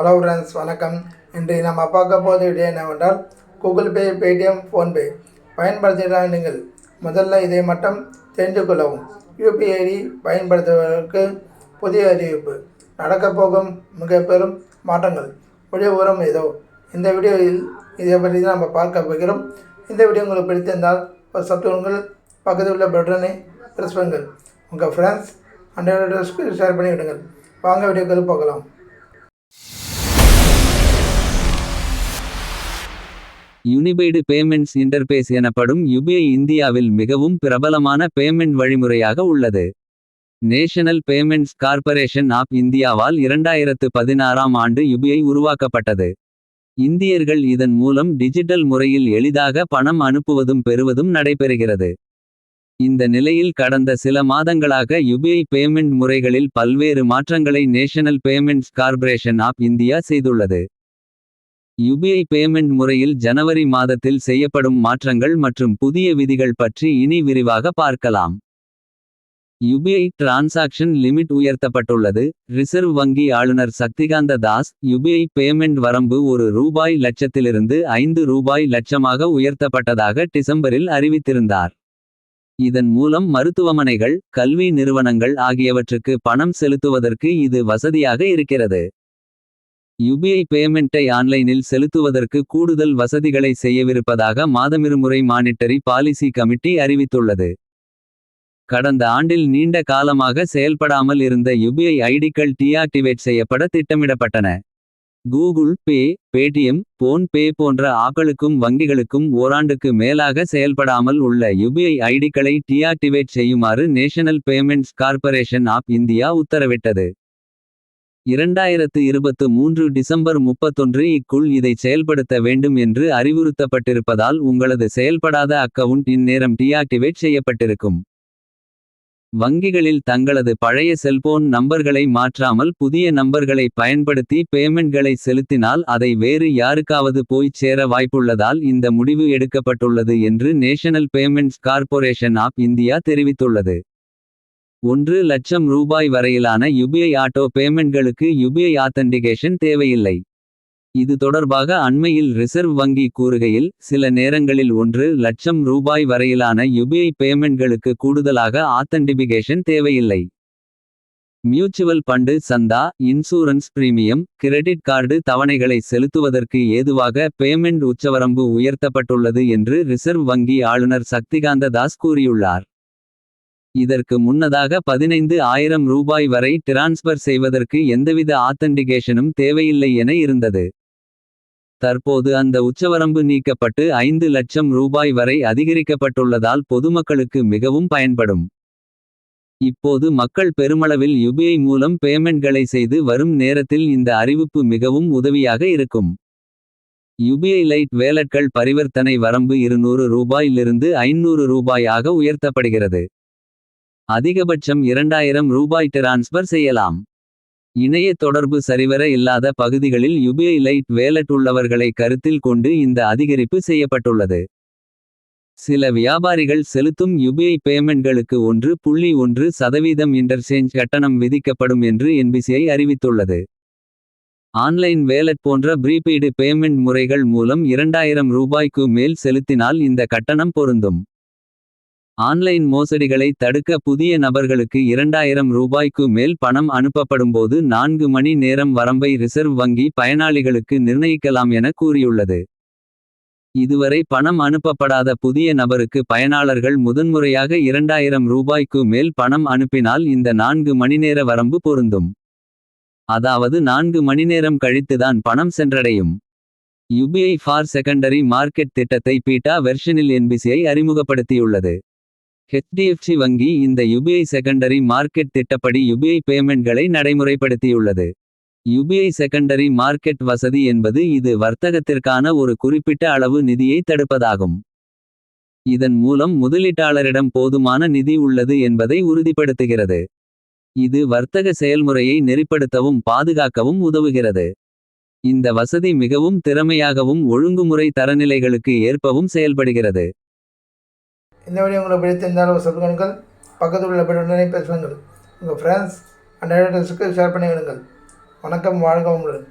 Hello friends வணக்கம். இன்று நம்ம பார்க்க போகிற வீடியோ என்னவென்றால் கூகுள் பே பேடிஎம் ஃபோன்பே பயன்படுத்துகிறார் நீங்கள் முதல்ல இதை மட்டும் தெரிந்து கொள்ளவும். யூபிஐ ஐடி பயன்படுத்துவதற்கு புதிய அறிவிப்பு. நடக்கப் போகும் மிக பெரும் மாற்றங்கள். ஒளிய உரம் ஏதோ. இந்த வீடியோவில் இதை பற்றி தான் நம்ம பார்க்க போகிறோம். இந்த வீடியோ உங்களுக்கு பிடித்திருந்தால் ஒரு சப்ஸ்கிரைபுங்கள் பக்கத்தில் உள்ள பட்டனை ப்ரெஸ் பண்ணுங்கள். உங்கள் ஃப்ரெண்ட்ஸ் அண்ட் ட்ரெஸ்க்கு ஷேர் பண்ணி விடுங்கள் வாங்க வீடியோக்கள் பார்க்கலாம் யுனிபைடு பேமெண்ட்ஸ் இன்டர்பேஸ் எனப்படும் யுபிஐ இந்தியாவில் மிகவும் பிரபலமான பேமெண்ட் வழிமுறையாக உள்ளது. நேஷனல் பேமெண்ட்ஸ் கார்ப்பரேஷன் ஆப் இந்தியாவால் இரண்டாயிரத்து பதினாறாம் ஆண்டு யுபிஐ உருவாக்கப்பட்டது. இந்தியர்கள் இதன் மூலம் டிஜிட்டல் முறையில் எளிதாக பணம் அனுப்புவதும் பெறுவதும் நடைபெறுகிறது. இந்த நிலையில் கடந்த சில மாதங்களாக யுபிஐ பேமெண்ட் முறைகளில் பல்வேறு மாற்றங்களை national payments corporation of India செய்துள்ளது. யுபிஐ பேமெண்ட் முறையில் ஜனவரி மாதத்தில் செய்யப்படும் மாற்றங்கள் மற்றும் புதிய விதிகள் பற்றி இனி விரிவாக பார்க்கலாம். யுபிஐ டிரான்சாக்ஷன் லிமிட் உயர்த்தப்பட்டுள்ளது. ரிசர்வ் வங்கி ஆளுநர் சக்திகாந்த தாஸ் யுபிஐ பேமெண்ட் வரம்பு ஒரு ரூபாய் லட்சத்திலிருந்து ஐந்து ரூபாய் லட்சமாக உயர்த்தப்பட்டதாக டிசம்பரில் அறிவித்திருந்தார். இதன் மூலம் மருத்துவமனைகள் கல்வி நிறுவனங்கள் ஆகியவற்றுக்கு பணம் செலுத்துவதற்கு இது வசதியாக இருக்கிறது. யுபிஐ பேமெண்ட்டை ஆன்லைனில் செலுத்துவதற்கு கூடுதல் வசதிகளை செய்யவிருப்பதாக மாதமிருமுறை மானிட்டரி பாலிசி கமிட்டி அறிவித்துள்ளது. கடந்த ஆண்டில் நீண்ட காலமாக செயல்படாமல் இருந்த யுபிஐ ஐடிக்கள் டீஆக்டிவேட் செய்யப்பட திட்டமிடப்பட்டன. Google Pay Paytm PhonePe போன்ற ஆக்களுக்கும் வங்கிகளுக்கும் ஓராண்டுக்கு மேலாக செயல்படாமல் உள்ள யுபிஐ ஐடிக்களை டீஆக்டிவேட் செய்யுமாறு national payments corporation of India உத்தரவிட்டது. இரண்டாயிரத்து இருபத்து மூன்று டிசம்பர் முப்பத்தொன்று இக்குள் இதை செயல்படுத்த வேண்டும் என்று அறிவுறுத்தப்பட்டிருப்பதால் உங்களது செயல்படாத அக்கவுண்ட் இந்நேரம் டீஆக்டிவேட் செய்யப்பட்டிருக்கும். வங்கிகளில் தங்களது பழைய செல்போன் நம்பர்களை மாற்றாமல் புதிய நம்பர்களை பயன்படுத்தி பேமெண்ட்களை செலுத்தினால் அதை வேறு யாருக்காவது போய்ச் சேர வாய்ப்புள்ளதால் இந்த முடிவு எடுக்கப்பட்டுள்ளது என்று national payments corporation of India தெரிவித்துள்ளது. ஒன்று லட்சம் ரூபாய் வரையிலான யுபிஐ ஆட்டோ பேமெண்ட்களுக்கு யுபிஐ ஆத்தன்டிகேஷன் தேவையில்லை. இது தொடர்பாக அண்மையில் ரிசர்வ் வங்கி கூறுகையில் சில நேரங்களில் ஒன்று லட்சம் ரூபாய் வரையிலான யுபிஐ பேமெண்ட்களுக்கு கூடுதலாக ஆத்தன்டிபிகேஷன் தேவையில்லை. மியூச்சுவல் ஃபண்டு சந்தா இன்சூரன்ஸ் பிரீமியம் கிரெடிட் கார்டு தவணைகளை செலுத்துவதற்கு ஏதுவாக பேமெண்ட் உச்சவரம்பு உயர்த்தப்பட்டுள்ளது என்று ரிசர்வ் வங்கி ஆளுநர் சக்திகாந்த தாஸ் கூறியுள்ளார். இதற்கு முன்னதாக பதினைந்து ஆயிரம் ரூபாய் வரை டிரான்ஸ்பர் செய்வதற்கு எந்தவித ஆத்தன்டிகேஷனும் தேவையில்லை என இருந்தது. தற்போது அந்த உச்சவரம்பு நீக்கப்பட்டு ஐந்து லட்சம் ரூபாய் வரை அதிகரிக்கப்பட்டுள்ளதால் பொதுமக்களுக்கு மிகவும் பயன்படும். இப்போது மக்கள் பெருமளவில் யுபிஐ மூலம் பேமெண்ட்களை செய்து வரும் நேரத்தில் இந்த அறிவிப்பு மிகவும் உதவியாக இருக்கும். யுபிஐ லைட் வேலட்கள் பரிவர்த்தனை வரம்பு இருநூறு ரூபாயிலிருந்து ஐநூறு ரூபாயாக உயர்த்தப்படுகிறது. அதிகபட்சம் இரண்டாயிரம் ரூபாய் டிரான்ஸ்பர் செய்யலாம். இணைய தொடர்பு சரிவர இல்லாத பகுதிகளில் யுபிஐ லைட் வேலட் உள்ளவர்களை கருத்தில் கொண்டு இந்த அதிகரிப்பு செய்யப்பட்டுள்ளது. சில வியாபாரிகள் செலுத்தும் யுபிஐ பேமெண்ட்களுக்கு ஒன்று புள்ளி ஒன்று சதவீதம் இன்டர்சேஞ்ச் கட்டணம் விதிக்கப்படும் என்று என்பிசிஐ அறிவித்துள்ளது. ஆன்லைன் வேலட் போன்ற ப்ரீபெய்டு பேமெண்ட் முறைகள் மூலம் இரண்டாயிரம் ரூபாய்க்கு மேல் செலுத்தினால் இந்த கட்டணம் பொருந்தும். ஆன்லைன் மோசடிகளை தடுக்க புதிய நபர்களுக்கு இரண்டாயிரம் ரூபாய்க்கு மேல் பணம் அனுப்பப்படும்போது நான்கு மணி நேரம் வரம்பை ரிசர்வ் வங்கி பயனாளிகளுக்கு நிர்ணயிக்கலாம் என கூறியுள்ளது. இதுவரை பணம் அனுப்பப்படாத புதிய நபருக்கு பயனாளர்கள் முதன்முறையாக இரண்டாயிரம் ரூபாய்க்கு மேல் பணம் அனுப்பினால் இந்த நான்கு மணிநேர வரம்பு பொருந்தும். அதாவது நான்கு மணிநேரம் கழித்துதான் பணம் சென்றடையும். யுபிஐ ஃபார் செகண்டரி மார்க்கெட் திட்டத்தை பீட்டா வெர்ஷனில் என்பிசிஐ அறிமுகப்படுத்தியுள்ளது. ஹெச்டிஎஃப்சி வங்கி இந்த யுபிஐ செகண்டரி மார்க்கெட் திட்டப்படி யுபிஐ பேமெண்ட்களை நடைமுறைப்படுத்தியுள்ளது. யுபிஐ செகண்டரி மார்க்கெட் வசதி என்பது இது வர்த்தகத்திற்கான ஒரு குறிப்பிட்ட அளவு நிதியை தடுப்பதாகும். இதன் மூலம் முதலீட்டாளரிடம் போதுமான நிதி உள்ளது என்பதை உறுதிப்படுத்துகிறது. இது வர்த்தக செயல்முறையை நெறிப்படுத்தவும் பாதுகாக்கவும் உதவுகிறது. இந்த வசதி மிகவும் திறமையாகவும் ஒழுங்குமுறை தரநிலைகளுக்கு ஏற்பவும் செயல்படுகிறது. இந்த வீடியோ உங்களுக்கு பிடித்திருந்தால் ஒரு சப்ஸ்கிரைபுங்கள் பக்கத்தில் உள்ள பட்டனை பேசுங்கள் உங்கள் ஃப்ரெண்ட்ஸ் அண்ட் ரிலேட்டிவ்ஸுக்கு ஷேர் பண்ணி விடுங்கள் வணக்கம் வாழ்க உங்களுக்கு